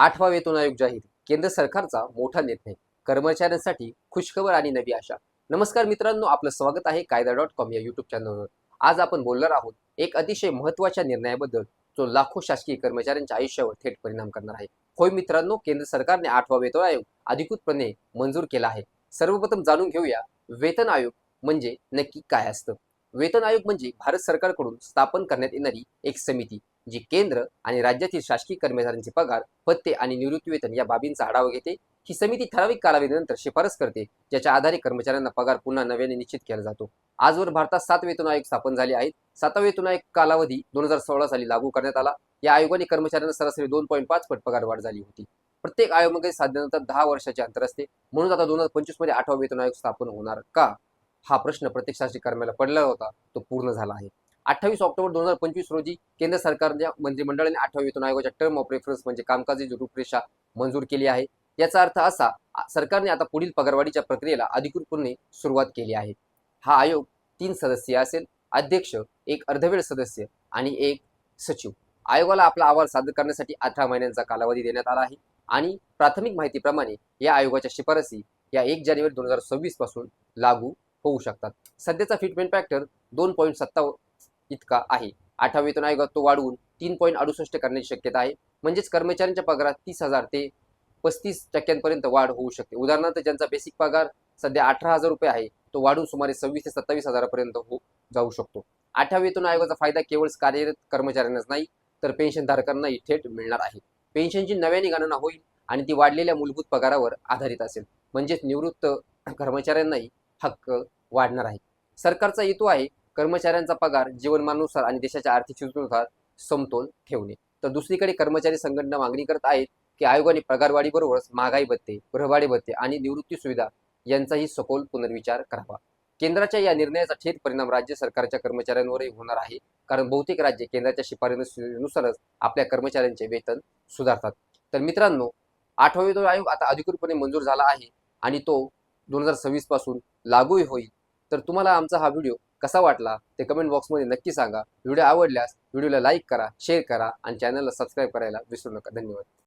आठवा वेतन आयोग जाहीर. केंद्र सरकारचा मोठा निर्णय. कर्मचाऱ्यांसाठी खुशखबर आणि नवी आशा. नमस्कार मित्रांनो आपलं स्वागत आहे कायदा डॉट कॉम या युट्यूब चॅनलवर आज आपण बोलणार आहोत एक अतिशय महत्त्वाच्या निर्णयाबद्दल जो लाखो शासकीय कर्मचाऱ्यांच्या आयुष्यावर थेट परिणाम करणार आहे. होय मित्रांनो केंद्र सरकारने आठवा वेतन आयोग अधिकृतपणे मंजूर केला आहे. सर्वप्रथम जाणून घेऊया वेतन आयोग म्हणजे नक्की काय असतं? वेतन आयोग म्हणजे भारत सरकारकडून स्थापन करण्यात येणारी एक समिती. जी केंद्र आणि राज्यातील शासकीय कर्मचाऱ्यांचे पगार पत्ते आणि निवृत्ती वेतन या बाबींचा आढावा घेते. ही समिती ठराविक कालावधीनंतर शिफारस करते ज्याच्या आधारे कर्मचाऱ्यांना पगार पुन्हा नव्याने निश्चित केला जातो. आजवर भारतात सात वेतन आयोग स्थापन झाले आहेत. सातवा वेतन आयोग कालावधी दोन हजार सोळा साली लागू करण्यात आला. या आयोगाने कर्मचाऱ्यांना सरासरी दोन पॉईंट पाच पट पगार वाढ झाली होती. प्रत्येक आयोगामध्ये साधारणतः दहा वर्षाचे अंतर असते. म्हणून आता दोन हजार पंचवीसमध्ये आठवा वेतन आयोग स्थापन होणार का? हा प्रश्न प्रत्येक शासकीय कर्मचाऱ्याला पडला होता. तो पूर्ण झाला आहे. अठ्ठावीस ऑक्टोबर दोन हजार पंचवीस रोजी केंद्र सरकारच्या मंत्रिमंडळाने आठव्या वेतन आयोगाच्या टर्म ऑफ रेफरन्स म्हणजे कामकाजी रूपरेषा मंजूर केली आहे. याचा अर्थ असा सरकारने आता पुढील पगारवाढीच्या प्रक्रियेला अधिकृतपणे सुरुवात केली आहे. हा आयोग तीन सदस्यीय असेल अध्यक्ष एक अर्धवेळ सदस्य आणि एक सचिव. आयोगाला आपला अहवाल सादर करण्यासाठी अठरा महिन्यांचा कालावधी देण्यात आला आहे आणि प्राथमिक माहितीप्रमाणे या आयोगाच्या शिफारसी या एक जानेवारी दोन हजार सव्वीसपासून लागू होऊ शकतात. सध्याचा फिटमेंट फॅक्टर दोन पॉईंट सत्तावन्न इतका आहे. आठवा वेतन आयोगात तो वाढवून तीन पॉईंट अडुसष्ट करण्याची शक्यता आहे. म्हणजेच कर्मचाऱ्यांच्या पगारात तीस हजार ते पस्तीस टक्क्यांपर्यंत वाढ होऊ शकते. उदाहरणार्थ ज्यांचा बेसिक पगार सध्या अठरा हजार रुपये आहे तो वाढून सुमारे सव्वीस ते सत्तावीस हजारापर्यंत हो जाऊ शकतो. आठव्या वेतन आयोगाचा फायदा केवळ कार्यरत कर्मचाऱ्यांनाच नाही तर पेन्शनधारकांनाही थेट मिळणार आहे. पेन्शनची नव्याने गणना होईल आणि ती वाढलेल्या मूलभूत पगारावर आधारित असेल. म्हणजेच निवृत्त कर्मचाऱ्यांनाही हक्क वाढणार आहे. सरकारचा हेतू आहे कर्मचाऱ्यांचा पगार जीवनमानानुसार आणि देशाच्या आर्थिक स्थितीनुसार समतोल ठेवणे. तर दुसरीकडे कर्मचारी संघटना मागणी करत आहेत की आयोगाने पगारवाढीबरोबरच महागाई भत्ते गृहवाढी भत्ते आणि निवृत्ती सुविधा यांचाही सखोल पुनर्विचार करावा. केंद्राच्या या निर्णयाचा थेट परिणाम राज्य सरकारच्या कर्मचाऱ्यांवरही होणार आहे. कारण बहुतेक राज्ये केंद्राच्या शिफारसीनुसारच आपल्या कर्मचाऱ्यांचे वेतन सुधारतात. तर मित्रांनो आठवा वेतन आयोग आता अधिकृतपणे मंजूर झाला आहे आणि तो दोन हजार सव्वीसपासून लागूही होईल. तर तुम्हाला आमचा हा व्हिडिओ कसा वाटला ते कमेंट बॉक्समध्ये नक्की सांगा. व्हिडिओ आवडल्यास व्हिडिओला लाईक करा शेअर करा आणि चॅनलला सबस्क्राईब करायला विसरू नका. धन्यवाद.